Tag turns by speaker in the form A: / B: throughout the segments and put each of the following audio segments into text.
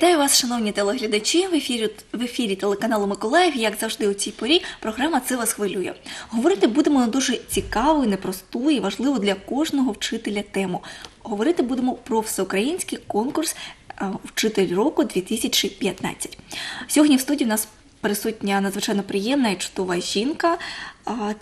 A: Вітаю вас, шановні телеглядачі. В ефірі в ефірі телеканалу Миколаїв. Як завжди, у цій порі програма це вас хвилює. Говорити будемо на дуже цікаву, непросту і важливу для кожного вчителя тему. Говорити будемо про всеукраїнський конкурс е, Вчитель року 2015. Сьогодні в студії в нас присутня надзвичайно приємна і чудова жінка.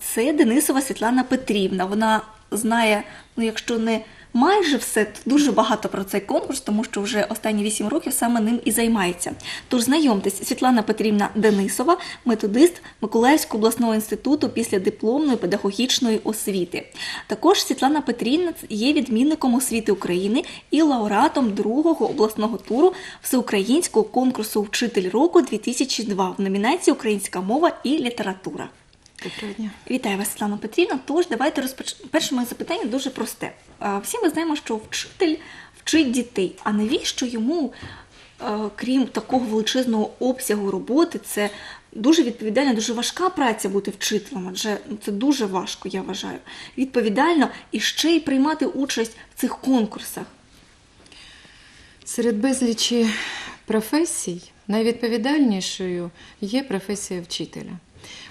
A: Це Денисова Світлана Петрівна. Вона знає, ну якщо не майже все, дуже багато про цей конкурс, тому що вже останні 8 років саме ним і займається. Тож знайомтесь, Світлана Петрівна Денисова, методист Миколаївського обласного інституту після дипломної педагогічної освіти. Також Світлана Петрівна є відмінником освіти України і лауреатом другого обласного туру всеукраїнського конкурсу Вчитель року 2002 в номінації Українська мова і література.
B: Доброго дня.
A: Вітаю вас, Світлана Петрівна. Тож давайте розпочнемо. Перше моє запитання дуже просте. Всі ми знаємо, що вчитель вчить дітей. А навіщо йому, крім такого величезного обсягу роботи, це дуже відповідальна, дуже важка праця бути вчителем, адже ну, це дуже важко, я вважаю. Відповідально і ще й приймати участь в цих конкурсах.
B: Серед безлічі професій найвідповідальнішою є професія вчителя.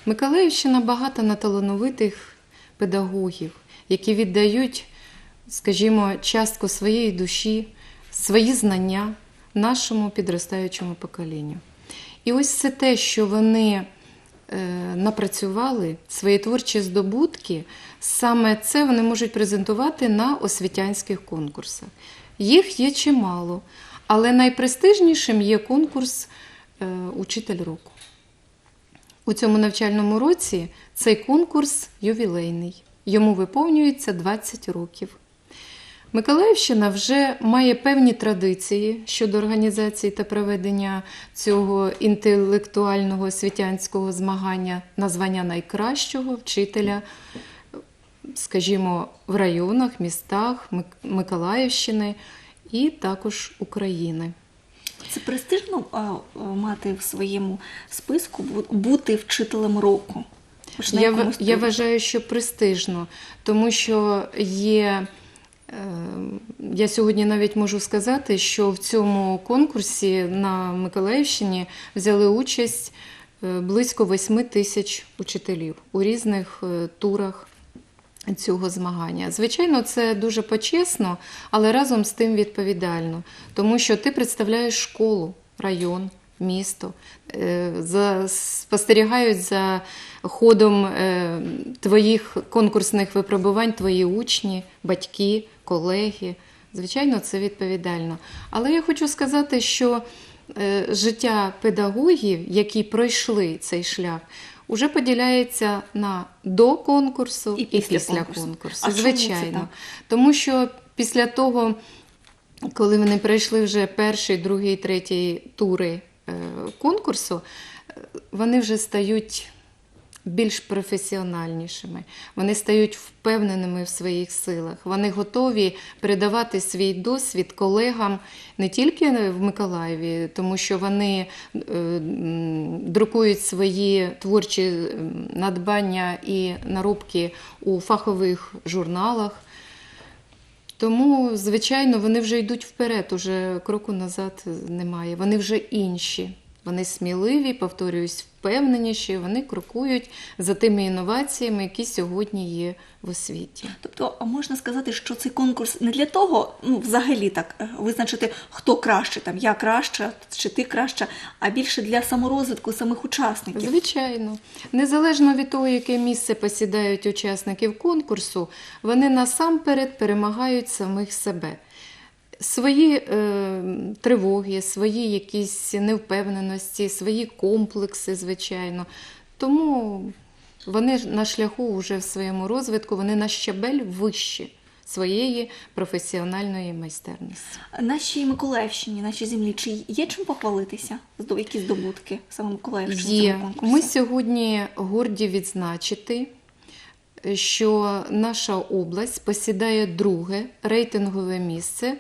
B: Миколаївщина багата на талановитих педагогів, які віддають, скажімо, частку своєї душі, свої знання нашому підростаючому поколінню. І ось це те, що вони е, напрацювали, свої творчі здобутки, саме це вони можуть презентувати на освітянських конкурсах. Їх є чимало, але найпрестижнішим є конкурс е, Учитель року. У цьому навчальному році цей конкурс ювілейний. Йому виповнюється 20 років. Миколаївщина вже має певні традиції щодо організації та проведення цього інтелектуального освітянського змагання на звання найкращого вчителя, скажімо, в районах, містах Миколаївщини і також України.
A: Це престижно мати в своєму списку бути вчителем року.
B: Я, я вважаю, що престижно, тому що є. е, Я сьогодні навіть можу сказати, що в цьому конкурсі на Миколаївщині взяли участь е, близько 8 тисяч учителів у різних е, турах цього змагання. Звичайно, це дуже почесно, але разом з тим відповідально, тому що ти представляєш школу, район, місто, е, за, спостерігають за ходом е, твоїх конкурсних випробувань твої учні, батьки, колеги. Звичайно, це відповідально. Але я хочу сказати, що е, життя педагогів, які пройшли цей шлях, уже поділяється на до конкурсу
A: І
B: і
A: після
B: після,
A: конкурсу.
B: конкурсу.
A: А чому це
B: Звичайно.
A: так?
B: Тому що після того, коли вони пройшли вже перший, другий, третій тури е, конкурсу, е, вони вже стають більш професіональнішими, вони стають впевненими в своїх силах. Вони готові передавати свій досвід колегам не тільки в Миколаєві, тому що вони е, друкують свої творчі надбання і наробки у фахових журналах. Тому, звичайно, вони вже йдуть вперед, уже кроку назад немає. Вони вже інші. Вони сміливі, повторююсь, впевненіші, вони крокують за тими інноваціями, які сьогодні є в освіті.
A: Тобто, а можна сказати, що цей конкурс не для того, ну взагалі так е, визначити, хто краще, там я краща чи ти краща, а більше для саморозвитку самих учасників.
B: Звичайно, незалежно від того, яке місце посідають учасників конкурсу, вони насамперед перемагають самих себе. Свої е, тривоги, свої якісь невпевненості, свої комплекси, звичайно. Тому вони на шляху вже в своєму розвитку, вони на щабель вищі своєї професіональної майстерності.
A: Нашій Миколаївщині, нашій землі, чи є чим похвалитися? Які здобутки саме Миколаївщини
B: Є. Ми сьогодні горді відзначити, що наша область посідає друге рейтингове місце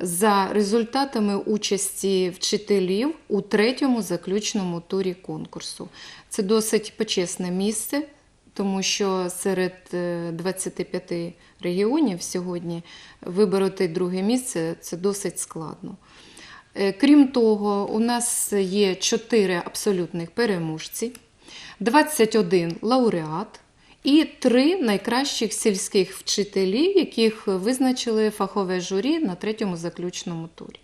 B: за результатами участі вчителів у третьому заключному турі конкурсу. Це досить почесне місце, тому що серед е, 25 регіонів сьогодні вибороти друге місце це досить складно. Е, Крім того, у нас є 4 абсолютних переможці, 21 лауреат і 3 найкращих сільських вчителі, яких визначили фахове журі на третьому заключному турі.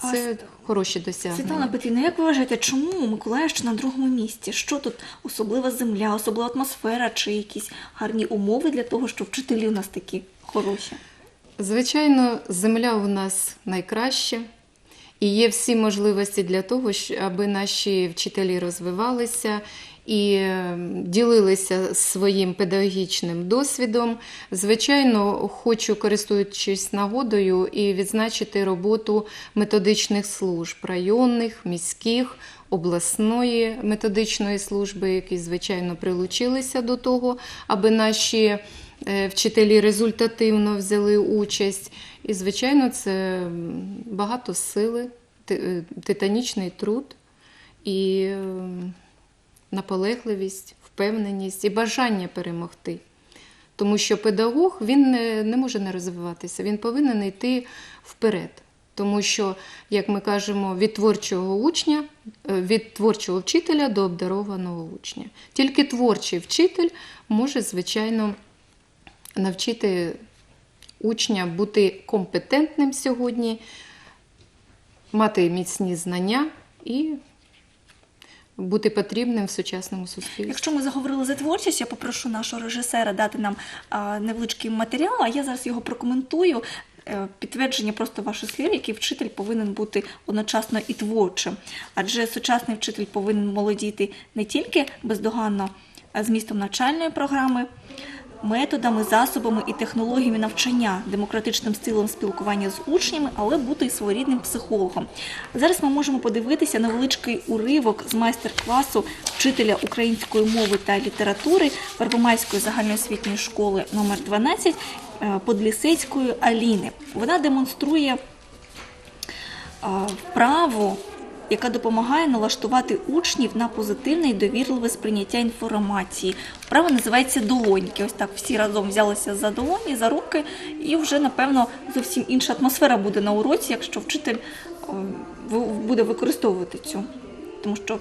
A: А
B: Це хороші
A: Світлана
B: досягнення.
A: Петрівна, як ви вважаєте, чому Миколаївщина на другому місці? Що тут особлива земля, особлива атмосфера чи якісь гарні умови для того, щоб вчителі у нас такі хороші?
B: Звичайно, земля у нас найкраща, і є всі можливості для того, аби наші вчителі розвивалися і е, ділилися своїм педагогічним досвідом. Звичайно, хочу, користуючись нагодою, і відзначити роботу методичних служб районних, міських. Обласної методичної служби, які звичайно прилучилися до того, аби наші е, вчителі результативно взяли участь. І, звичайно, це багато сили, е, титанічний труд і е, наполегливість, впевненість і бажання перемогти. Тому що педагог він не, не може не розвиватися, він повинен йти вперед. Тому що, як ми кажемо, від творчого учня, е, від творчого вчителя до обдарованого учня. Тільки творчий вчитель може, звичайно, навчити учня бути компетентним сьогодні, мати міцні знання і бути потрібним в сучасному суспільстві.
A: Якщо ми заговорили за творчість, я попрошу нашого режисера дати нам невеличкий матеріал, а я зараз його прокоментую. Е, Підтвердження просто ваших слів, який вчитель повинен бути одночасно і творчим. Адже сучасний вчитель повинен молодіти не тільки бездоганно а змістом навчальної програми, методами, засобами і технологіями навчання, демократичним стилем спілкування з учнями, але бути і своєрідним психологом. Зараз ми можемо подивитися невеличкий уривок з майстер-класу вчителя української мови та літератури Первомайської загальноосвітньої школи номер 12 е, Подлісецької Аліни. Вона демонструє а, вправу, яка допомагає налаштувати учнів на позитивне і довірливе сприйняття інформації. Вправа називається долоньки. Ось так всі разом взялися за долоні, за руки, і вже напевно зовсім інша атмосфера буде на уроці, якщо вчитель ви- буде використовувати цю. Тому що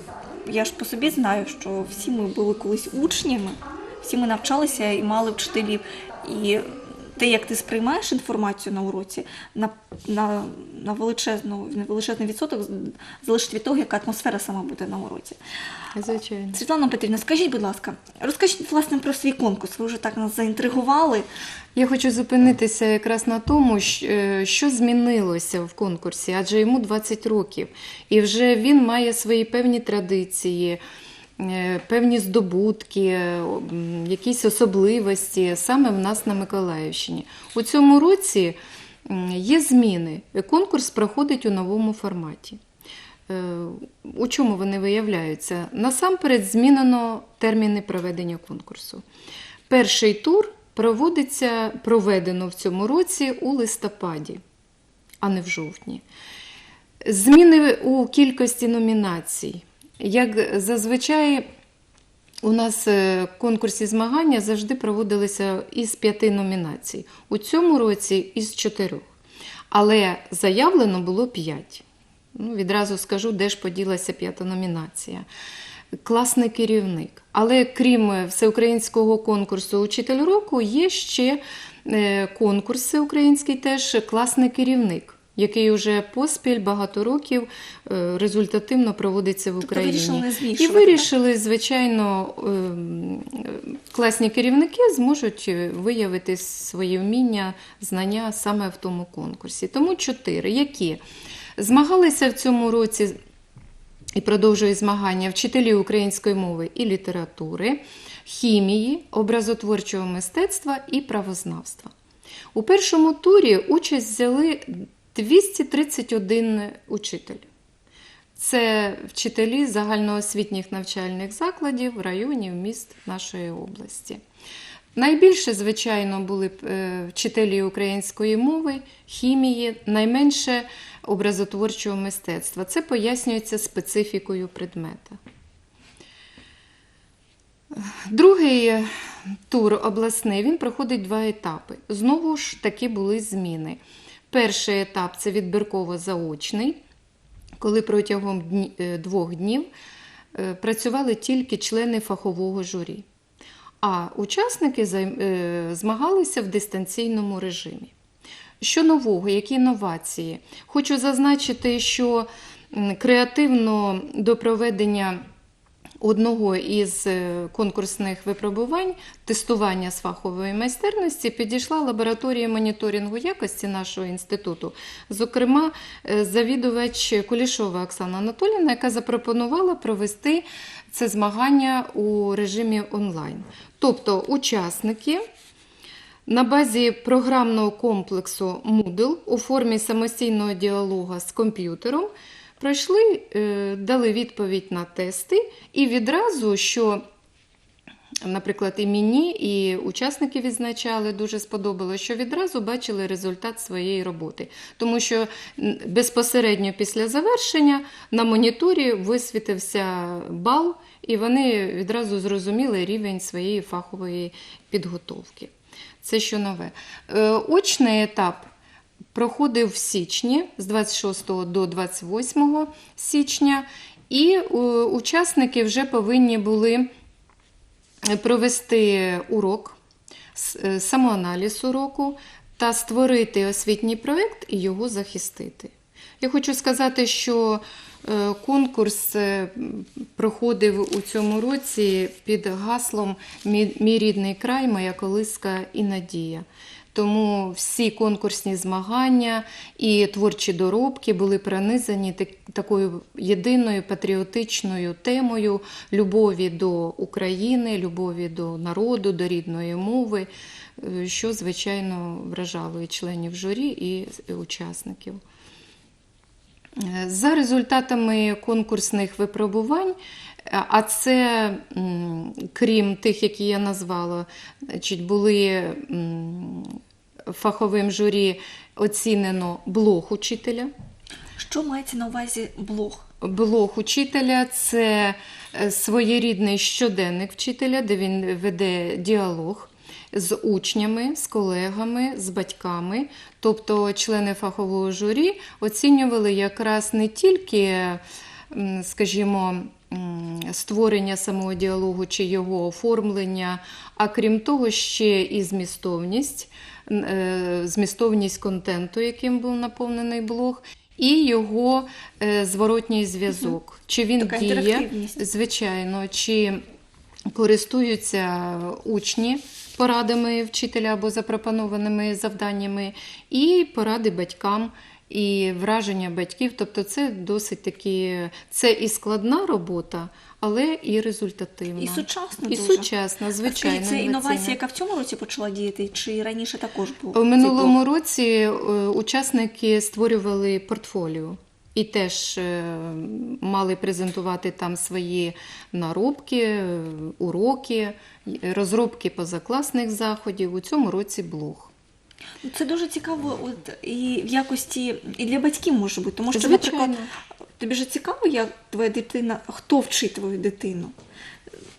A: я ж по собі знаю, що всі ми були колись учнями, всі ми навчалися і мали вчителів. І те, як ти сприймаєш інформацію на уроці, на, на, на, величезну, на величезний відсоток залежить від того, яка атмосфера сама буде на уроці.
B: Звичайно.
A: Світлана Петрівна, скажіть, будь ласка, розкажіть власне про свій конкурс. Ви вже так нас заінтригували.
B: Я хочу зупинитися якраз на тому, е, що змінилося в конкурсі, адже йому 20 років, і вже він має свої певні традиції, певні здобутки, е, якісь особливості саме в нас на Миколаївщині. У цьому році є зміни. Конкурс проходить у новому форматі. Е, У чому вони виявляються? Насамперед змінено терміни проведення конкурсу. Перший тур проводиться, проведено в цьому році у листопаді, а не в жовтні. Зміни у кількості номінацій. Як зазвичай, у нас е, конкурсі змагання завжди проводилися із п'яти номінацій. У цьому році із чотирьох. Але заявлено було п'ять. Ну, відразу скажу, де ж поділася п'ята номінація. Класний керівник. Але крім всеукраїнського конкурсу Учитель року, є ще е, конкурси український теж класний керівник, який вже поспіль багато років е, результативно проводиться в
A: Тобто
B: Україні.
A: вирішили не
B: І вирішили, звичайно, ем, класні керівники зможуть е, виявити свої вміння, знання саме в тому конкурсі. Тому чотири, які змагалися в цьому році і продовжує змагання вчителі української мови і літератури, хімії, образотворчого мистецтва і правознавства. У першому турі участь взяли 231 учитель. Це вчителі загальноосвітніх навчальних закладів, районів, міст нашої області. Найбільше, звичайно, були е, вчителі української мови, хімії, найменше образотворчого мистецтва. Це пояснюється специфікою предмета. Другий тур обласний він проходить два етапи. Знову ж таки були зміни. Перший етап це відбірково-заочний, коли протягом е, двох днів е, працювали тільки члени фахового журі. А учасники е, змагалися в дистанційному режимі. Що нового, які інновації? Хочу зазначити, що креативно до проведення одного із е, конкурсних випробувань тестування з фахової майстерності підійшла лабораторія моніторингу якості нашого інституту. Зокрема, е, завідувач Кулішова Оксана Анатоліївна, яка запропонувала провести це змагання у режимі онлайн. Тобто учасники на базі програмного комплексу Moodle у формі самостійного діалогу з комп'ютером пройшли, е, дали відповідь на тести, і відразу, що, наприклад, і мені, і учасники відзначали, дуже сподобалося, що відразу бачили результат своєї роботи. Тому що безпосередньо після завершення на моніторі висвітився бал, і вони відразу зрозуміли рівень своєї фахової підготовки. Це що нове. Е, Очний етап проходив в січні з 26 до 28 січня, і е, учасники вже повинні були провести урок, е, самоаналіз уроку та створити освітній проєкт і його захистити. Я хочу сказати, що е, конкурс е, проходив у цьому році під гаслом мій рідний край, моя колиска і надія. Тому всі конкурсні змагання і творчі доробки були пронизані такою єдиною патріотичною темою любові до України, любові до народу, до рідної мови, е, що, звичайно, вражало і членів журі, і учасників. Е, За результатами конкурсних випробувань, е, а це, крім тих, які я назвала, були фаховим журі оцінено блог учителя.
A: Що мається на увазі блог?
B: Блог учителя це е, своєрідний щоденник вчителя, де він веде діалог з учнями, з колегами, з батьками. Тобто члени фахового журі оцінювали якраз не тільки, скажімо, створення самого діалогу чи його оформлення, а крім того, ще і змістовність, змістовність контенту, яким був наповнений блог. І його е, зворотній зв'язок. Чи він
A: Така
B: діє, звичайно, чи користуються учні порадами вчителя або запропонованими завданнями, і поради батькам, і враження батьків. Тобто, це досить такі, це і складна робота, але і результативна.
A: І сучасно
B: І
A: дуже.
B: сучасна, звичайно.
A: це інновація, яка в цьому році почала діяти, чи раніше також був?
B: У минулому році е, учасники створювали портфоліо. І теж е, мали презентувати там свої наробки, е, уроки, розробки позакласних заходів. У цьому році блог.
A: Це дуже цікаво, от і в якості і для батьків може бути, тому що,
B: Звичайно.
A: наприклад, тобі ж цікаво, як твоя дитина, хто вчить твою дитину.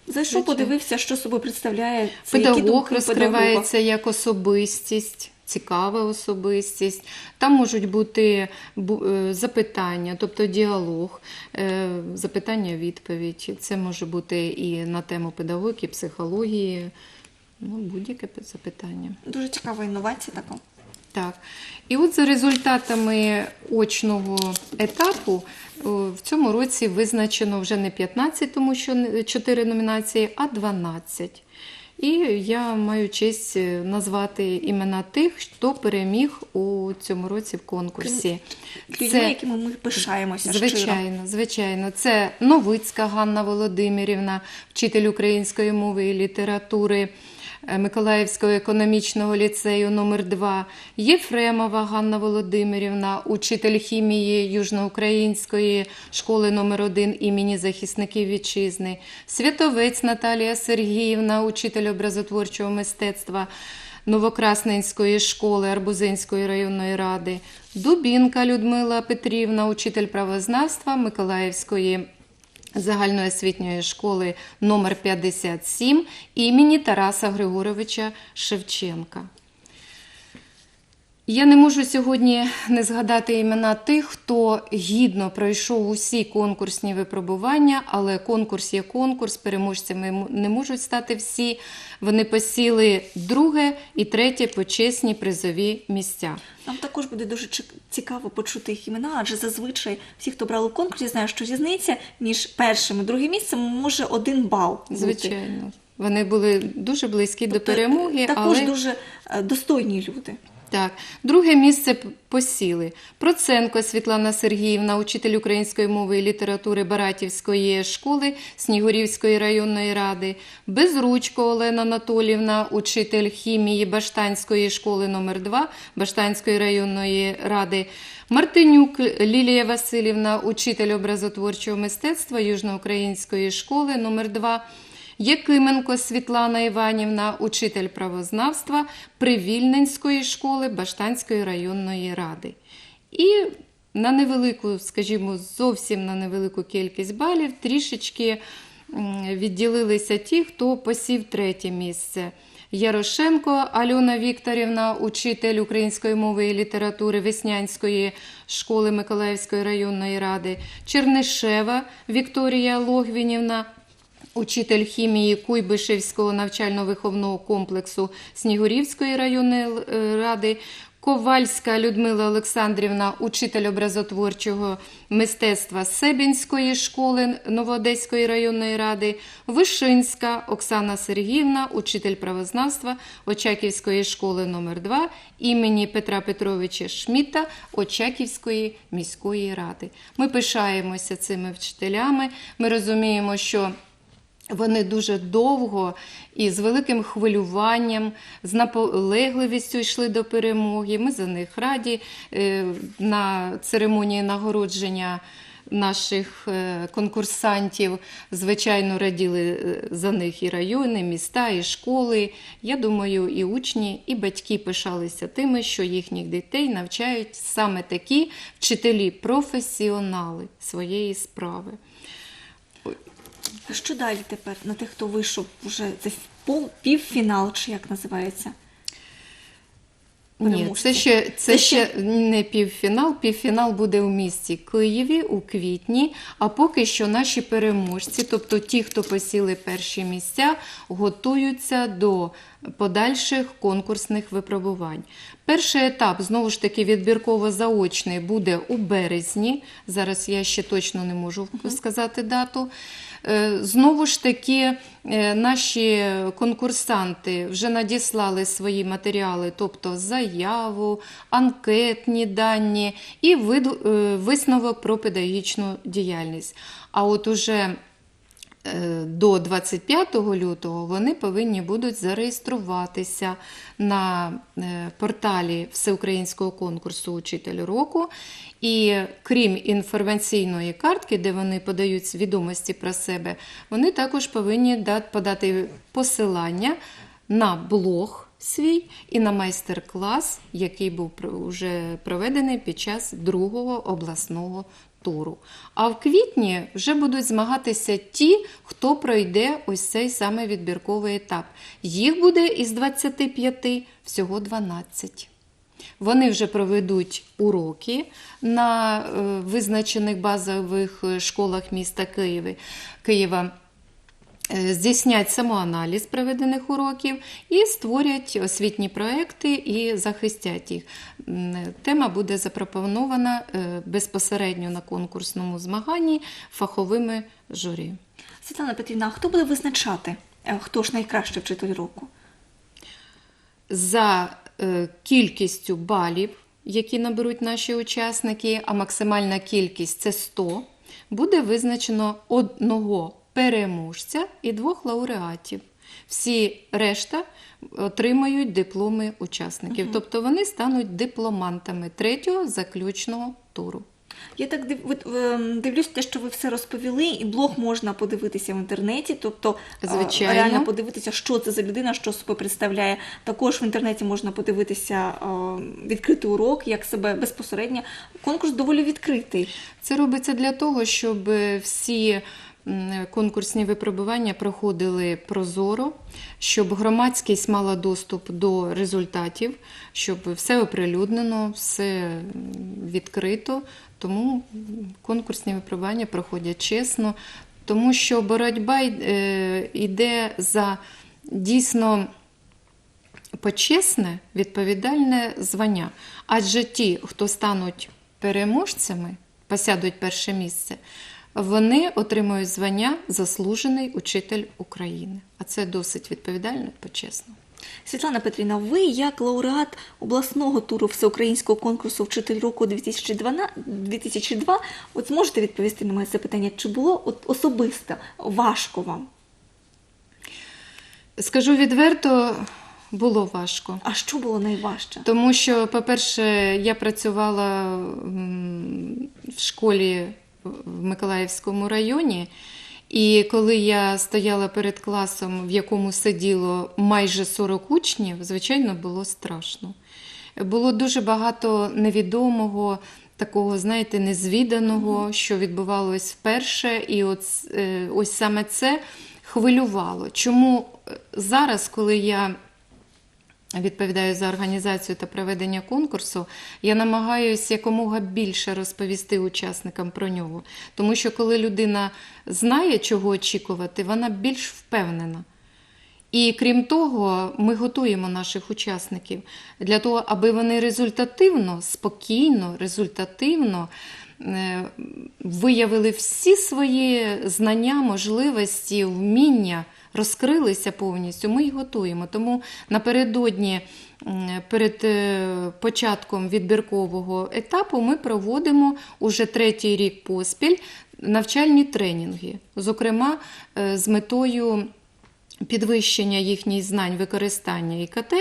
A: Зайшов, подивився, що собою представляє це, які
B: Педагог розкривається як особистість, цікава особистість. Там можуть бути е, запитання, тобто діалог, е, запитання-відповідь. Це може бути і на тему педагогіки, психології, ну, будь-яке запитання.
A: Дуже цікава інновація така.
B: Так. І от за результатами очного етапу в цьому році визначено вже не 15, тому що 4 номінації, а 12. І я маю честь е, назвати імена тих, хто переміг у цьому році в конкурсі.
A: Людьми, якими ми пишаємося щиро.
B: Звичайно, звичайно. Це Новицька Ганна Володимирівна, вчитель української мови і літератури е, Миколаївського економічного ліцею номер 2 Єфремова Ганна Володимирівна, учитель хімії Южноукраїнської школи номер 1 імені захисників вітчизни, Святовець Наталія Сергіївна, учитель образотворчого мистецтва. Новокрасненської школи Арбузинської районної ради, Дубінка Людмила Петрівна, учитель правознавства Миколаївської загальноосвітньої школи номер 57 імені Тараса Григоровича Шевченка. Я не можу сьогодні не згадати імена тих, хто гідно пройшов усі конкурсні випробування, але конкурс є конкурс, переможцями не можуть стати всі. Вони посіли друге і третє почесні призові місця.
A: Нам також буде дуже цікаво почути їх імена, адже зазвичай всі, хто брали в конкурсі, знають, що різниця між першим і другим місцем може один бал. бути.
B: Звичайно, вони були дуже близькі до
A: Тобто,
B: перемоги,
A: Також
B: але
A: дуже е, достойні люди.
B: Так, друге місце посіли. Проценко Світлана Сергіївна, учитель української мови і літератури Баратівської школи Снігурівської районної ради, Безручко Олена Анатолівна, учитель хімії Баштанської школи номер 2 Баштанської районної ради, Мартинюк Лілія Васильівна, учитель образотворчого мистецтва Южноукраїнської школи номер 2 Якименко Світлана Іванівна, учитель правознавства Привільненської школи Баштанської районної ради. І на невелику, скажімо, зовсім на невелику кількість балів трішечки відділилися ті, хто посів третє місце. Ярошенко Альона Вікторівна, учитель української мови і літератури Веснянської школи Миколаївської районної ради, Чернишева Вікторія Логвінівна, Учитель хімії Куйбишевського навчально-виховного комплексу Снігурівської районної е, ради, Ковальська Людмила Олександрівна, учитель образотворчого мистецтва Себінської школи Новоодеської районної ради, Вишинська Оксана Сергіївна, учитель правознавства Очаківської школи номер 2 імені Петра Петровича Шміта Очаківської міської ради. Ми пишаємося цими вчителями. Ми розуміємо, що вони дуже довго і з великим хвилюванням, з наполегливістю йшли до перемоги. Ми за них раді Е, на церемонії нагородження наших е, конкурсантів. Звичайно, раділи е, за них і райони, міста, і школи. Я думаю, і учні, і батьки пишалися тими, що їхніх дітей навчають саме такі вчителі-професіонали своєї справи.
A: А що далі тепер на тих, хто вийшов вже це пол, півфінал, чи як називається?
B: Ні, це ще, це
A: Це
B: ще не півфінал. Півфінал буде у місті Києві у квітні. А поки що наші переможці, тобто ті, хто посіли перші місця, готуються до подальших конкурсних випробувань. Перший етап, знову ж таки, відбірково-заочний буде у березні. Зараз я ще точно не можу сказати дату. Е, Знову ж таки, е, наші конкурсанти вже надіслали свої матеріали, тобто заяву, анкетні дані і е, висновок про педагогічну діяльність. А от уже до 25 лютого вони повинні будуть зареєструватися на е, порталі Всеукраїнського конкурсу Учитель року. І крім інформаційної картки, де вони подають відомості про себе, вони також повинні подати посилання на блог свій і на майстер-клас, який був вже проведений під час другого обласного туру. А в квітні вже будуть змагатися ті, хто пройде ось цей саме відбірковий етап. Їх буде із 25 всього 12. Вони вже проведуть уроки на е, визначених базових е, школах міста Києва. Е, Здійснять самоаналіз проведених уроків і створять освітні проекти і захистять їх. Тема буде запропонована е, безпосередньо на конкурсному змаганні фаховими журі.
A: Світлана Петрівна, а хто буде визначати, е, хто ж найкращий вчитель року?
B: за е, кількістю балів, які наберуть наші учасники, а максимальна кількість це 100, буде визначено одного переможця і двох лауреатів. Всі решта отримають дипломи учасників, тобто вони стануть дипломантами третього заключного туру.
A: Я так див, ем, дивлюсь, те, що ви все розповіли, і блог можна подивитися в інтернеті, тобто е,
B: Звичайно.
A: реально подивитися, що це за людина, що собою представляє. Також в інтернеті можна подивитися е, відкритий урок, як себе безпосередньо. Конкурс доволі відкритий.
B: Це робиться для того, щоб всі конкурсні випробування проходили прозоро, щоб громадськість мала доступ до результатів, щоб все оприлюднено, все відкрито. Тому конкурсні випробування проходять чесно, тому що боротьба е, йде за дійсно почесне, відповідальне звання. Адже ті, хто стануть переможцями, посядуть перше місце, вони отримують звання заслужений учитель України. А це досить відповідально і почесно.
A: Світлана Петрівна, ви як лауреат обласного туру всеукраїнського конкурсу Вчитель року 2012 2002, от зможете відповісти на моє запитання, чи було от особисто важко вам?
B: Скажу відверто, було важко.
A: А що було найважче?
B: Тому що, по-перше, я працювала в школі в Миколаївському районі, і коли я стояла перед класом, в якому сиділо майже 40 учнів, звичайно, було страшно. Було дуже багато невідомого, такого, знаєте, незвіданого, що відбувалось вперше. І от, е, ось саме це хвилювало. Чому е, зараз, коли я відповідаю за організацію та проведення конкурсу, я намагаюся якомога більше розповісти учасникам про нього. Тому що коли людина знає, чого очікувати, вона більш впевнена. І крім того, ми готуємо наших учасників для того, аби вони результативно, спокійно, результативно е, виявили всі свої знання, можливості, вміння, розкрилися повністю. Ми їх готуємо. Тому напередодні, перед е, початком відбіркового етапу, ми проводимо уже третій рік поспіль навчальні тренінги, зокрема е, з метою підвищення їхніх знань використання ІКТ,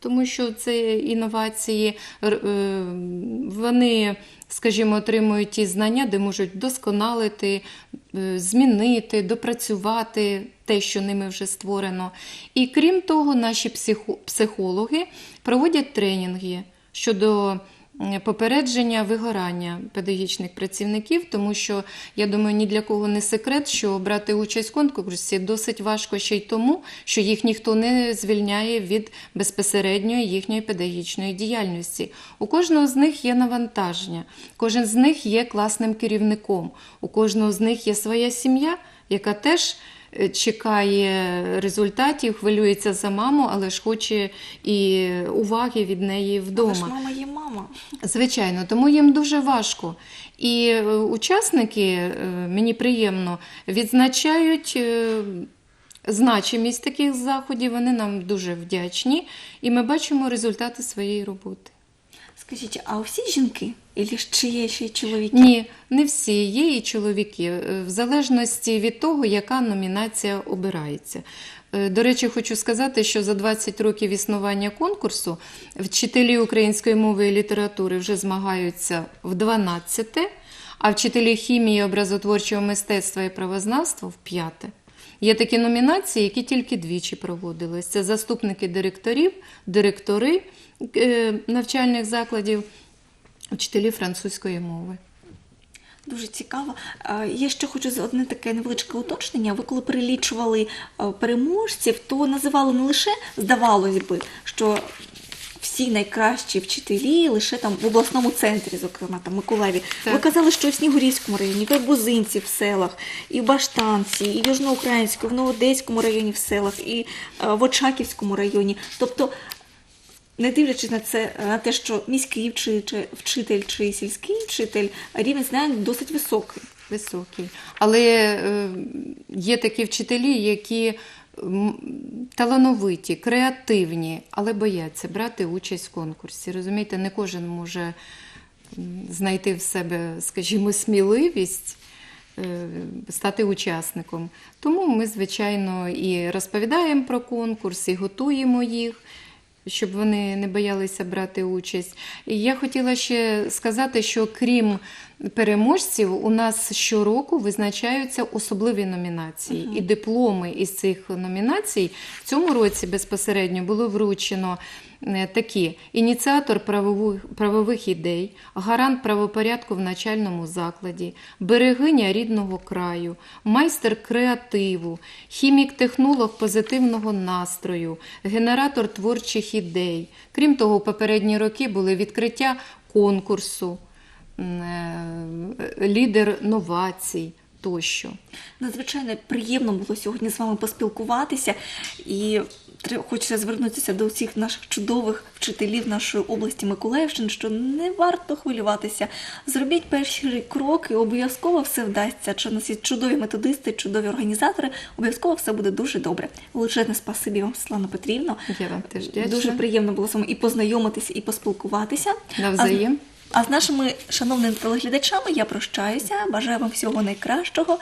B: тому що це інновації, е, вони, скажімо, отримують ті знання, де можуть досконалити, е, змінити, допрацювати те, що ними вже створено. І крім того, наші психологи проводять тренінги щодо попередження вигорання педагогічних працівників, тому що я думаю, ні для кого не секрет, що брати участь в конкурсі досить важко ще й тому, що їх ніхто не звільняє від безпосередньої їхньої педагогічної діяльності. У кожного з них є навантаження, кожен з них є класним керівником, у кожного з них є своя сім'я, яка теж чекає результатів, хвилюється за маму, але ж хоче і уваги від неї вдома.
A: Але ж мама є мама.
B: Звичайно, тому їм дуже важко. І е, учасники, е, мені приємно, відзначають е, значимість таких заходів. Вони нам дуже вдячні, і ми бачимо результати своєї роботи.
A: Скажіть, а всі жінки? Ілі чи є ще й чоловіки?
B: Ні, не всі є і чоловіки, е, в залежності від того, яка номінація обирається. Е, До речі, хочу сказати, що за 20 років існування конкурсу вчителі української мови і літератури вже змагаються в 12, а вчителі хімії, образотворчого мистецтва і правознавства в 5. Є такі номінації, які тільки двічі проводились. Це заступники директорів, директори е, навчальних закладів, вчителі французької мови.
A: Дуже цікаво. Е, Я ще хочу за одне таке невеличке уточнення. Ви коли перелічували е, переможців, то називали не лише, здавалось би, що всі найкращі вчителі лише там в обласному центрі, зокрема там Миколаєві.
B: Так.
A: Ви казали, що в Снігурівському районі, в Бузинці в селах, і в Баштанці, і в Южноукраїнську, в Новодеському районі в селах, і е, в Очаківському районі. Тобто не дивлячись на це на те, що міський вчитель, вчитель чи сільський вчитель, рівень знань досить високий.
B: Високий. Але е, є такі вчителі, які талановиті, креативні, але бояться брати участь в конкурсі. Розумієте, не кожен може знайти в себе, скажімо, сміливість. е, Стати учасником. Тому ми, звичайно, і розповідаємо про конкурс, і готуємо їх, щоб вони не боялися брати участь. І я хотіла ще сказати, що крім переможців у нас щороку визначаються особливі номінації, і дипломи із цих номінацій в цьому році безпосередньо було вручено. е, Такі ініціатор правових, правових ідей, гарант правопорядку в начальному закладі, берегиня рідного краю, майстер креативу, хімік-технолог позитивного настрою, генератор творчих ідей. Крім того, попередні роки були відкриття конкурсу, лідер новацій тощо.
A: Надзвичайно приємно було сьогодні з вами поспілкуватися і хочеться звернутися до всіх наших чудових вчителів нашої області Миколаївщини, що не варто хвилюватися. Зробіть перші кроки, обов'язково все вдасться. Чи у нас є чудові методисти, чудові організатори, обов'язково все буде дуже добре. Величезне спасибі вам, Світлана Петрівна.
B: Я вам теж вдячна.
A: Дуже приємно було з вами і познайомитися, і поспілкуватися.
B: Навзаєм.
A: А з нашими шановними телеглядачами я прощаюся. Бажаю вам всього найкращого,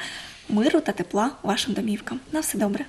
A: миру та тепла вашим домівкам. На все добре.